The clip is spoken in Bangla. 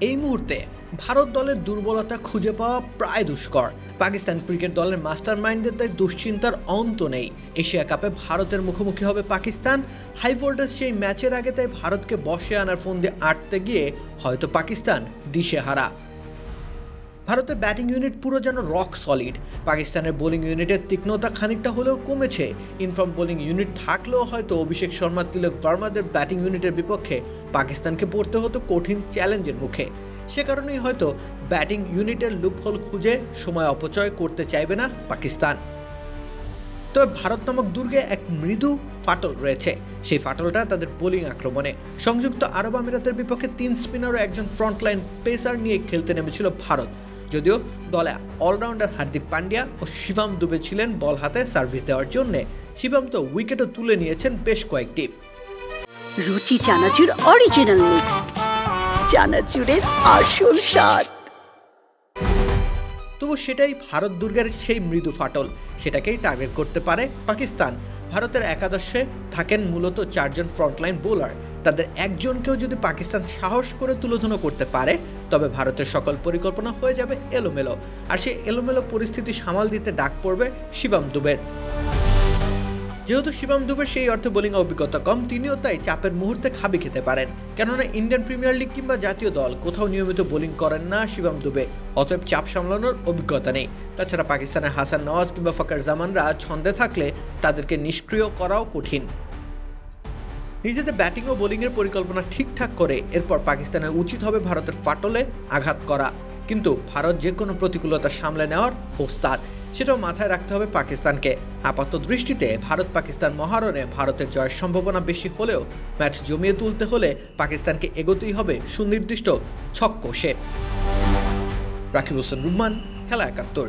এই মুহূর্তে ভারত দলের দুর্বলতা খুঁজে পাওয়া প্রায় দুষ্কর। পাকিস্তান ক্রিকেট দলের মাস্টার মাইন্ডের দুশ্চিন্তার অন্ত নেই। এশিয়া কাপে ভারতের মুখোমুখি হবে পাকিস্তান। হাই ভোল্টেজ সেই ম্যাচের আগে তাই ভারতকে বসে আনার ফোন দিয়ে আটতে গিয়ে হয়তো পাকিস্তান দিশেহারা। ভারতের ব্যাটিং ইউনিট পুরো যেন রক সলিড পাকিস্তানের বোলিং ইউনিটের তীক্ষ্ণতা খানিকটা হলেও কমেছে। ইনফর্ম বোলিং ইউনিট থাকলেও হয়তো অভিষেক শর্মা, তিলক ভার্মাদের ব্যাটিং ইউনিটের বিপক্ষে পাকিস্তানকে পড়তে হতো কঠিন চ্যালেঞ্জের মুখে। সে কারণেই হয়তো ব্যাটিং ইউনিটের লুপহোল খুঁজে সময় অপচয় করতে চাইবে না পাকিস্তান। তবে ভারত নামক দুর্গে এক মৃদু ফাটল রয়েছে। সেই ফাটলটা তাদের বোলিং আক্রমণে। সংযুক্ত আরব আমিরাতের বিপক্ষে তিন স্পিনার ও একজন ফ্রন্টলাইন পেসার নিয়ে খেলতে নেমেছিল ভারত। যদিও দলে অলরাউন্ডার হার্দিক পান্ডিয়া ও শিবাম দুবে ছিলেন বল হাতে সার্ভিস দেওয়ার জন্য। শিবাম তো উইকেটও তুলে নিয়েছেন বেশ কয়েকটি। রুচি চানাচুর অরিজিনাল মিক্স চানাচুরের আসল স্বাদ। তবু সেটাই ভারত দুর্গের সেই মৃদু ফাটল। সেটাকেই টার্গেট করতে পারে পাকিস্তান। ভারতের একাদশে থাকেন মূলত চারজন ফ্রন্টলাইন বোলার। তাদের একজনকেও যদি পাকিস্তান সাহস করে তুলোধনো করতে পারে, তবে ভারতের সকল পরিকল্পনা হয়ে যাবে এলোমেলো। আর সেই এলোমেলো পরিস্থিতি সামাল দিতে ডাক পড়বে শিবাম দুবের। যেহেতু শিবাম দুবের সেই অর্থে বোলিং অভিজ্ঞতা কম, তিনিও তাই চাপের মুহূর্তে খাবি খেতে পারেন। কেননা ইন্ডিয়ান প্রিমিয়ার লিগ কিংবা জাতীয় দল কোথাও নিয়মিত বোলিং করেন না শিবাম দুবে অতএব চাপ সামলানোর অভিজ্ঞতা নেই। তাছাড়া পাকিস্তানের হাসান নওয়াজ কিংবা ফকার জামানরা ছন্দে থাকলে তাদেরকে নিষ্ক্রিয় করাও কঠিন। নিজেদের ব্যাটিং ও বোলিংয়ের পরিকল্পনা ঠিকঠাক করে এরপর পাকিস্তানের উচিত হবে ভারতের ফাটলে আঘাত করা। কিন্তু ভারত যে কোনো প্রতিকূলতা সামলে নেওয়ার ওস্তাদ সেটাও মাথায় রাখতে হবে পাকিস্তানকে। আপাত দৃষ্টিতে ভারত পাকিস্তান মহারণে ভারতের জয়ের সম্ভাবনা বেশি হলেও ম্যাচ জমিয়ে তুলতে হলে পাকিস্তানকে এগোতেই হবে সুনির্দিষ্ট ছক্ক সে রাকিব হোসেন রুম্মান, খেলা একাত্তর।